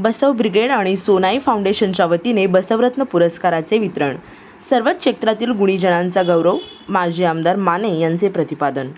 बसव brigade आणि सोनाई फाउंडेशनच्या वतीने बसवरत्न पुरस्काराचे वितरण. सर्वच क्षेत्रातील गुणीजनांचा गौरव माजी आमदार माने यांचे प्रतिपादन.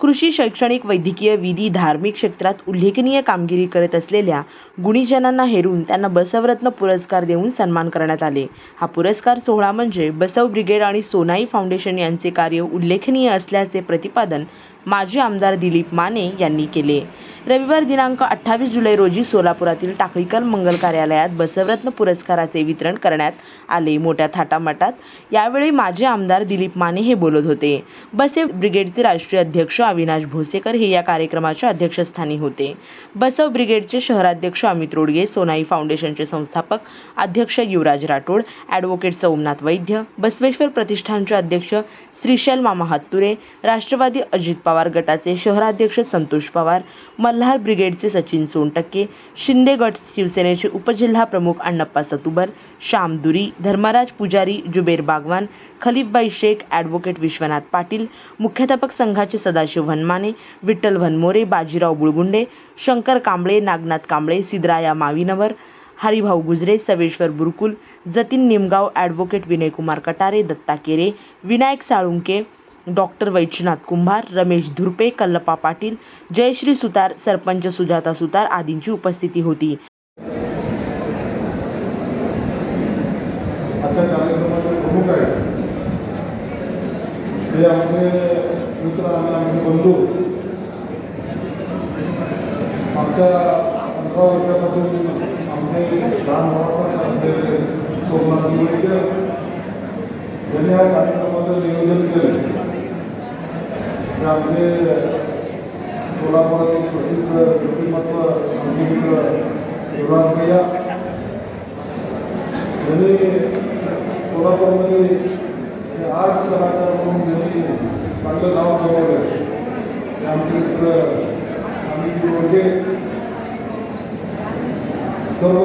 कृषी शैक्षणिक वैद्यकीय विधी धार्मिक क्षेत्रात उल्लेखनीय कामगिरी करत असलेल्या गुणीजनांना हेरून त्यांना बसवरत्न पुरस्कार देऊन सन्मान करण्यात आले. हा पुरस्कार सोहळा म्हणजे बसव ब्रिगेड आणि सोनाई फाउंडेशन यांचे कार्य उल्लेखनीय असल्याचे प्रतिपादन माजी आमदार दिलीप माने यांनी केले. रविवार दिनांक अठ्ठावीस जुलै रोजी सोलापुरातील टाकळीकर मंगल कार्यालयात बसवरत्न पुरस्काराचे वितरण करण्यात आले मोठ्या थाटामाटात. यावेळी माजी आमदार दिलीप माने हे बोलत होते. बसेव ब्रिगेडचे राष्ट्रीय अध्यक्ष अविनाश भोसेकर हे या कार्यक्रमाच्या अध्यक्षस्थानी होते. बसव ब्रिगेडचे शहराध्यक्ष अमित रोडगे सोनाई फाउंडेशनचे संस्थापक अध्यक्ष युवराज राठोड ॲडव्होकेट सोमनाथ वैद्य बसवेश्वर प्रतिष्ठानचे अध्यक्ष श्रीशैल मामा हत्तुरे राष्ट्रवादी अजित पवार गटाचे शहराध्यक्ष संतोष पवार मल्हार ब्रिगेडचे सचिन सोनटक्के शिंदे गट शिवसेनेचे उपजिल्हा प्रमुख अण्णप्पा सतुबर श्याम दुरी धर्मराज पुजारी जुबेर बागवान खलीफबाई शेख ॲडव्होकेट विश्वनाथ पाटील मुख्याध्यापक संघाचे सदाशिव वनमाने विठ्ठल वनमोरे बाजीराव बुळगुंडे शंकर कांबळे नागनाथ कांबळे सिद्राया माविनवर हरिभाऊ गुजरे सवेश्वर बुरकुल जतीन निमगाव ॲडव्होकेट विनयकुमार कटारे दत्ता केरे विनायक साळुंके डॉक्टर वैद्यनाथ कुंभार रमेश धुर्पे कल्लप्पा पाटील जयश्री सुतार सरपंच सुजाता सुतार आदींची उपस्थिती होती. आजच्या कार्यक्रमाचे प्रमुख आहे ते आमचे मित्र आणि आमचे बंधू. मागच्या पंधरा वर्षापासून आमचे लहान भावाचा असलेले सोमनाथ यांनी या कार्यक्रमाचं नियोजन केलं. ते आमचे सोलापुरातील प्रसिद्ध व्यक्तिमत्व आमचे मित्र युवराज भैया सोलापूरमध्ये आर्ट्स कलाकार म्हणून त्यांनी चांगलं नाव कमवलं. ते आमचे मित्र आम्ही रोडगे सर्व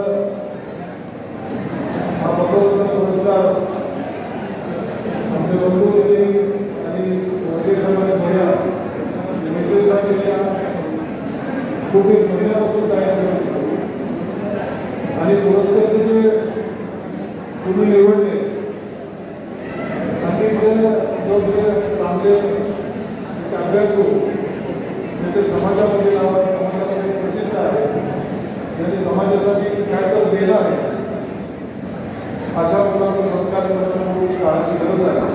खूप एक महिन्यापासून तयार केलं आणि पुरस्कार जे तुम्ही निवडले अतिशय योग्य चांगले एक अभ्यासू त्याचे समाजामध्ये नाव आहे समाजामध्ये प्रतिष्ठा आहे ज्यांनी समाजासाठी काय तर दिलं आहे अशा मुलांचा सत्कार करणं काळाची गरज आहे.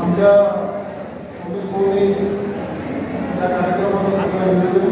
आमच्या सुनील भाऊनी या कार्यक्रमाचं सगळं नियोजन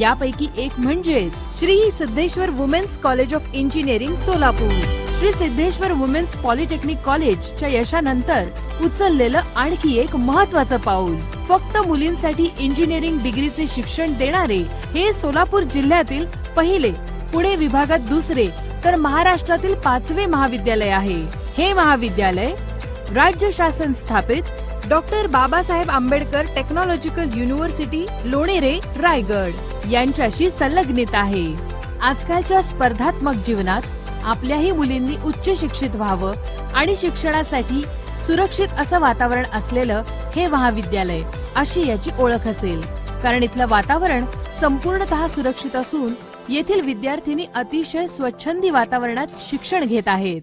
यापैकी एक म्हणजेच Shri Siddheshwar women's college of engineering Solapur. Shri Siddheshwar women's polytechnic कॉलेजच्या यशानंतर उचललेलं आणखी एक महत्वाचं पाऊल. फक्त मुलींसाठी इंजिनिअरिंग डिग्रीचे शिक्षण देणारे हे सोलापूर जिल्ह्यातील पहिले पुणे विभागात दुसरे तर महाराष्ट्रातील पाचवे महाविद्यालय आहे. हे महाविद्यालय राज्य शासन स्थापित doctor Babasaheb Ambedkar technological university Lonere Raigad. यांच्याशी संलग्नित आहे. आजकालच्या स्पर्धात्मक जीवनात आपल्याही मुलींनी उच्च शिक्षित व्हावं आणि शिक्षणासाठी सुरक्षित असं वातावरण असलेलं हे महाविद्यालय अशी याची ओळख असेल. कारण इथलं वातावरण संपूर्णतः सुरक्षित असून येथील विद्यार्थिनी अतिशय स्वच्छंदी वातावरणात शिक्षण घेत आहेत.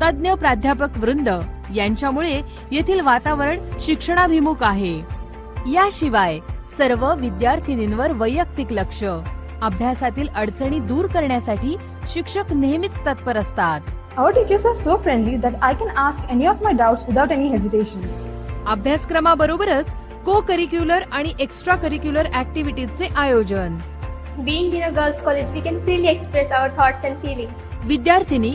तज्ज्ञ प्राध्यापक वृंद यांच्यामुळे येथील वातावरण शिक्षणाभिमुख आहे याशिवाय सर्व विद्यार्थिनींवर वैयक्तिक लक्ष अभ्यासातील अडचणी दूर करण्यासाठी शिक्षक नेहमीच तत्पर असतात Our teachers are so friendly that I can ask any of my doubts without any hesitation. अभ्यासक्रमाबरोबरच को करिक्युलर आणि एक्स्ट्रा करिक्युलर ऍक्टिव्हिटीजचे आयोजन Being in a girls' college, we can freely express our thoughts and feelings. विद्यार्थिनी